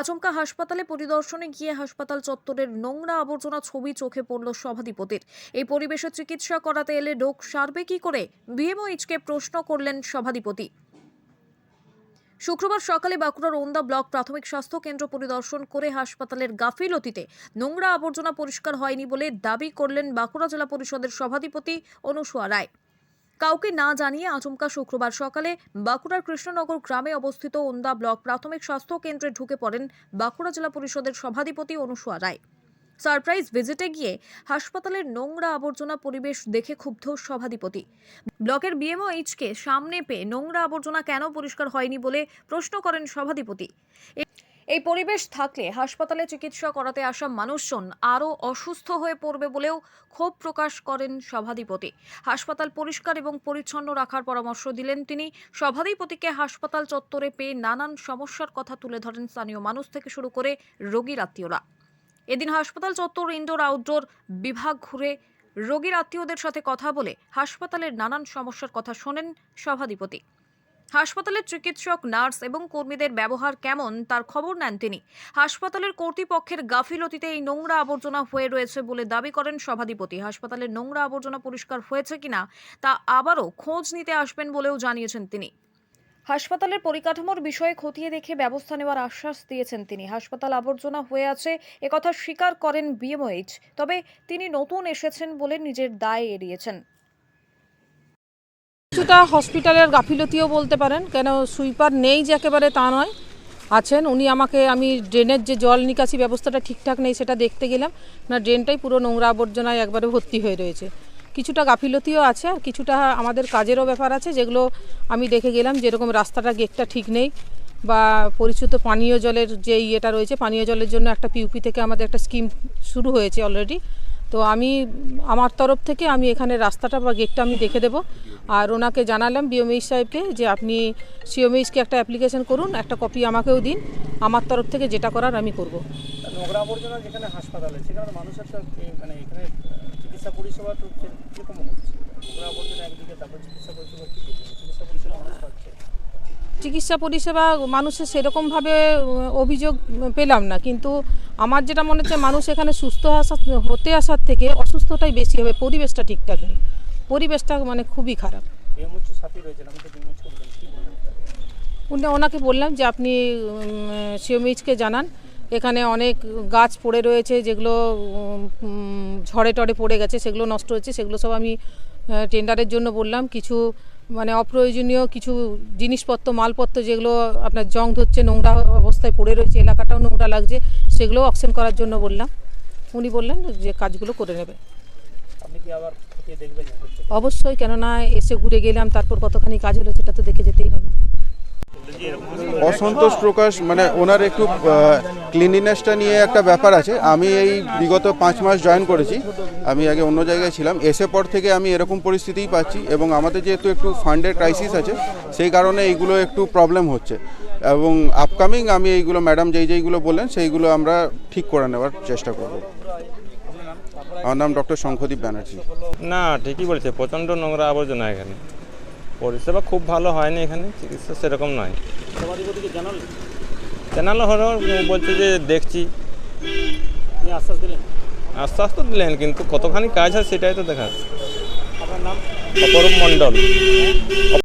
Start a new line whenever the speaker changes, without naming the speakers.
আচমকা হাসপাতালে পরিদর্শনে গিয়ে হাসপাতাল চত্বরের নোংরা আবর্জনা ছবি চোখে পড়ল সভাধিপতির। এই পরিবেশে চিকিৎসা করাতে এলে রোগ সারবে কি করে? বিএমওইচকে প্রশ্ন করলেন সভাধিপতি। শুক্রবার সকালে বাঁকুড়ার ওন্দা ব্লক প্রাথমিক স্বাস্থ্য কেন্দ্র পরিদর্শন করে হাসপাতালের গাফিলতিতে নোংরা আবর্জনা পরিষ্কার হয়নি বলে দাবি করলেন বাঁকুড়া জেলা পরিষদের সভাধিপতি অনুসুয়া রায়। কাউকে না জানিয়ে আচমকা শুক্রবার সকালে বাঁকুড়ার কৃষ্ণনগর গ্রামে অবস্থিত ওন্দা ব্লক প্রাথমিক স্বাস্থ্য কেন্দ্রে ঢুকে পড়েন বাঁকুড়া জেলা পরিষদের সভাধিপতি অনুসুয়া রায়। সারপ্রাইজ ভিজিটে গিয়ে হাসপাতালের নোংরা আবর্জনা পরিবেশ দেখে ক্ষুব্ধ সভাধিপতি। ব্লকের বিএমওএইচকে সামনে পেয়ে নোংরা আবর্জনা কেন পরিষ্কার হয়নি বলে প্রশ্ন করেন সভাধিপতি। এই পরিবেশ থাকলে হাসপাতালে চিকিৎসা করাতে আসা মানুষজন আরও অসুস্থ হয়ে পড়বে বলেও ক্ষোভ প্রকাশ করেন সভাধিপতি। হাসপাতাল পরিষ্কার এবং পরিচ্ছন্ন রাখার পরামর্শ দিলেন তিনি। সভাধিপতিকে হাসপাতাল চত্বরে পেয়ে নানান সমস্যার কথা তুলে ধরেন স্থানীয় মানুষ থেকে শুরু করে রোগীর আত্মীয়রা। এদিন হাসপাতাল চত্বর ইনডোর আউটডোর বিভাগ ঘুরে রোগীর আত্মীয়দের সাথে কথা বলে হাসপাতালের নানান সমস্যার কথা শোনেন সভাধিপতি। হাসপাতালের চিকিৎসক, নার্স এবং কর্মীদের ব্যবহার কেমন তার খবর নেন তিনি। হাসপাতালের কর্তৃপক্ষের গাফিলতিতে এই নোংরা আবর্জনা হয়ে রয়েছে বলে দাবি করেন সভাধিপতি। হাসপাতালের নোংরা আবর্জনা পরিষ্কার হয়েছে কিনা তা আবারও খোঁজ নিতে আসবেন বলেও জানিয়েছেন তিনি। হাসপাতালের পরিকাঠামোর বিষয়ে খতিয়ে দেখে ব্যবস্থা নেওয়ার আশ্বাস দিয়েছেন তিনি। হাসপাতাল আবর্জনা হয়ে আছে, একথা স্বীকার করেন বিএমওএইচ, তবে তিনি নতুন এসেছেন বলে নিজের দায় এড়িয়েছেন।
কিছুটা হসপিটালের গাফিলতিও বলতে পারেন। কেন সুইপার নেই যে একেবারে তা নয়। আছেন, উনি আমাকে, আমি ড্রেনের যে জল নিকাশি ব্যবস্থাটা ঠিকঠাক নেই সেটা দেখতে গেলাম। না ড্রেনটাই পুরো নোংরা আবর্জনায় একবারে ভর্তি হয়ে রয়েছে। কিছুটা গাফিলতিও আছে আর কিছুটা আমাদের কাজেরও ব্যাপার আছে, যেগুলো আমি দেখে গেলাম যেরকম রাস্তাটা গেটটা ঠিক নেই বা পরিচিত পানীয় জলের যে ইয়েটা রয়েছে, পানীয় জলের জন্য একটা পিউপি থেকে আমাদের একটা স্কিম শুরু হয়েছে অলরেডি তো আমি, আমার তরফ থেকে আমি এখানে রাস্তাটা বা গেটটা আমি দেখে দেবো। আর ওনাকে জানালাম বিওমিস সাহেবকে যে আপনি সিওমিসকে একটা অ্যাপ্লিকেশন করুন, একটা কপি আমাকেও দিন। আমার তরফ থেকে যেটা করার আমি করব।
মানে পরিষেবা চিকিৎসা পরিষেবা
মানুষের সেরকমভাবে অভিযোগ পেলাম না। কিন্তু আমার যেটা মনে হচ্ছে মানুষ এখানে সুস্থ আসা হতে আসার থেকে অসুস্থতাই বেশি হবে। পরিবেশটা ঠিকঠাক নেই পরিবেশটা মানে খুবই খারাপ। উনি ওনাকে বললাম যে আপনি সিওমিচকে জানান। এখানে অনেক গাছ পড়ে রয়েছে যেগুলো ঝড়ে টড়ে পড়ে গেছে সেগুলো নষ্ট হচ্ছে সেগুলো সব আমি টেন্ডারের জন্য বললাম। কিছু মানে অপ্রয়োজনীয় কিছু জিনিসপত্র মালপত্র যেগুলো আপনার জং ধরছে নোংরা অবস্থায় পড়ে রয়েছে এলাকাটাও নোংরা লাগছে সেগুলো অকশন করার জন্য বললাম। উনি বললেন যে কাজগুলো করে নেবে। অবশ্যই কেননা এসে ঘুরে গেলাম তারপর কতখানি কাজ হলো সেটা তো দেখে যেতেই হবে।
অসন্তোষ প্রকাশ মানে ওনার একটু ক্লিনিনেসটা নিয়ে একটা ব্যাপার আছে। আমি এই বিগত পাঁচ মাস জয়েন করেছি। আমি আগে অন্য জায়গায় ছিলাম। এসে পর থেকে আমি এরকম পরিস্থিতিই পাচ্ছি এবং আমাদের যেহেতু একটু ফান্ডের ক্রাইসিস আছে, সেই কারণে এইগুলো একটু প্রবলেম হচ্ছে। এবং আপকামিং আমি এইগুলো ম্যাডাম যেই যেইগুলো বললেন, সেইগুলো আমরা ঠিক করে নেওয়ার চেষ্টা করব। আমার নাম ডক্টর শঙ্খদীপ ব্যানার্জি।
না, ঠিকই বলেছে। প্রচণ্ড নোংরা আবর্জনা এখানে। পরিষেবা খুব ভালো হয়নি এখানে চিকিৎসা সেরকম নয়। জানালো? হলো বলছে যে দেখছি।
আশ্বাস দিলেন?
আশ্বাস তো দিলেন কিন্তু কতখানি কাজ হয় সেটাই তো দেখা
আপনার নাম?
অপরূপ মণ্ডল।